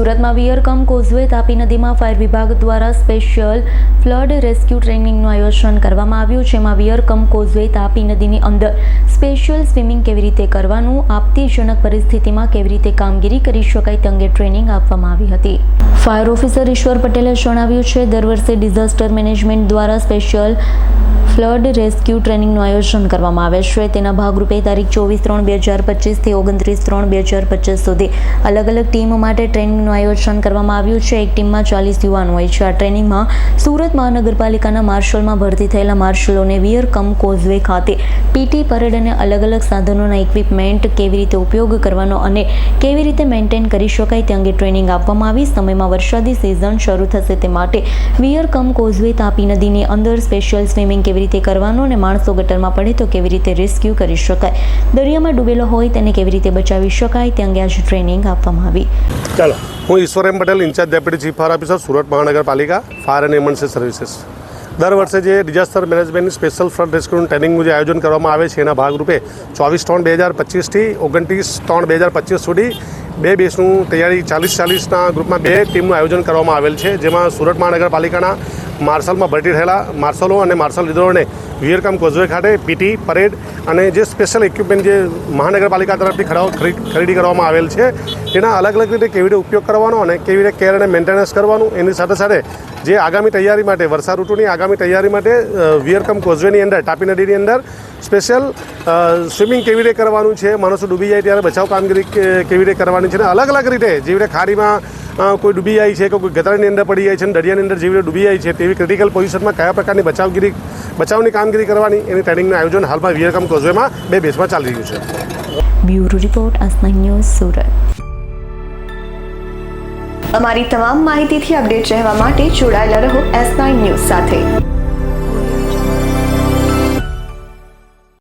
સુરતમાં વિયરકમ કોઝવે તાપી નદીમાં ફાયર વિભાગ દ્વારા સ્પેશિયલ ફ્લડ રેસ્ક્યુ ટ્રેનિંગનું આયોજન કરવામાં આવ્યું, જેમાં વિયરકમ કોઝવે તાપી નદીની અંદર સ્પેશિયલ સ્વિમિંગ કેવી રીતે કરવાનું, આપત્તિજનક પરિસ્થિતિમાં કેવી રીતે કામગીરી કરી શકાય તે અંગે ટ્રેનિંગ આપવામાં આવી હતી. ફાયર ઓફિસર ઈશ્વર પટેલે જણાવ્યું છે, દર વર્ષે ડિઝાસ્ટર મેનેજમેન્ટ દ્વારા સ્પેશિયલ ફ્લડ રેસ્ક્યુ ટ્રેનિંગનું આયોજન કરવામાં આવે છે. તેના ભાગરૂપે તારીખ ચોવીસ ત્રણ બે હજાર પચીસથી ઓગણત્રીસ ત્રણ બે હજાર પચીસ સુધી અલગ અલગ ટીમ માટે ટ્રેનિંગનું આયોજન કરવામાં આવ્યું છે. એક ટીમમાં ચાલીસ યુવાનો હોય છે. આ ટ્રેનિંગમાં સુરત મહાનગરપાલિકાના માર્શલમાં ભરતી થયેલા માર્શલોને વિયર કમ કોઝવે ખાતે પીટી પરેડ અને અલગ અલગ સાધનોના ઇક્વિપમેન્ટ કેવી રીતે ઉપયોગ કરવાનો અને કેવી રીતે મેન્ટેન કરી શકાય તે અંગે ટ્રેનિંગ આપવામાં આવી. સમયમાં વરસાદી સિઝન શરૂ થશે તે માટે વિયર કમ કોઝવે તાપી નદીની અંદર સ્પેશિયલ સ્વિમિંગ કેવી રીતે કરવાનું અને માણસો ગટરમાં પડે તો કેવી રીતે રેસ્ક્યુ કરી શકાય? દરિયામાં ડૂબેલો હોય તેને કેવી રીતે બચાવી શકાય? તે અંગે આજે ટ્રેનિંગ આપવામાં આવી. ચાલો, હું Ishwar M Patel, in charge deputy chief fire officer, Surat મહાનગરપાલિકા, ફાયર એન્ડ ઇમરજન્સી સર્વિસીસ. દર વર્ષે જે ડિઝાસ્ટર મેનેજમેન્ટની સ્પેશિયલ ફ્લડ રેસ્ક્યુનું ટ્રેનિંગનું જે આયોજન કરવામાં આવે છે, એના ભાગરૂપે ચોવીસ ત્રણ બે હજાર પચીસથી ઓગણત્રીસ ત્રણ બે હજાર પચીસ સુધી બે બેસનું તૈયારી ચાલીસ ચાલીસના ગ્રુપમાં બે ટીમનું આયોજન કરવામાં આવેલ છે, જેમાં સુરત મહાનગરપાલિકાના માર્શલમાં ભરતી થયેલા માર્શલો અને માર્શલ લીડરોને વિયરકમ કોઝવે ખાતે પીટી, પરેડ અને જે સ્પેશિયલ ઇક્વિપમેન્ટ જે મહાનગરપાલિકા તરફથી ખરીદ- કરવામાં આવેલ છે, તેના અલગ અલગ રીતે કેવી રીતે ઉપયોગ કરવાનો અને કેવી રીતે કેર અને મેન્ટેનન્સ કરવાનું, એની સાથે સાથે જે આગામી તૈયારી માટે, વર્ષા ઋતુની આગામી તૈયારી માટે વિયરકમ કોઝવેની અંદર, તાપી નદીની અંદર સ્પેશિયલ સ્વિમિંગ કેવી રીતે કરવાનું છે, માણસો ડૂબી જાય ત્યારે બચાવ કામગીરી કેવી રીતે કરવાની છે, અને અલગ અલગ રીતે, જેવી રીતે ખાડીમાં કોઈ ડૂબી જાય છે કે કોઈ ગતરાની અંદર પડી જાય છે અને દરિયાની અંદર જેવી રીતે ડૂબી જાય છે તેવી ક્રિટિકલ પોઝિશનમાં કયા પ્રકારની બચાવગીરી બચાવની કામગીરી કરવાની એની ટ્રેનિંગનું આયોજન હાલમાં વિયરકમ કોઝવેમાં બે બેસમાં ચાલી રહ્યું છે. Bureau report news, Surat. અમારી તમામ માહિતીથી અપડેટ રહેવા માટે જોડાયેલા રહો એસ નાઇન ન્યૂઝ સાથે.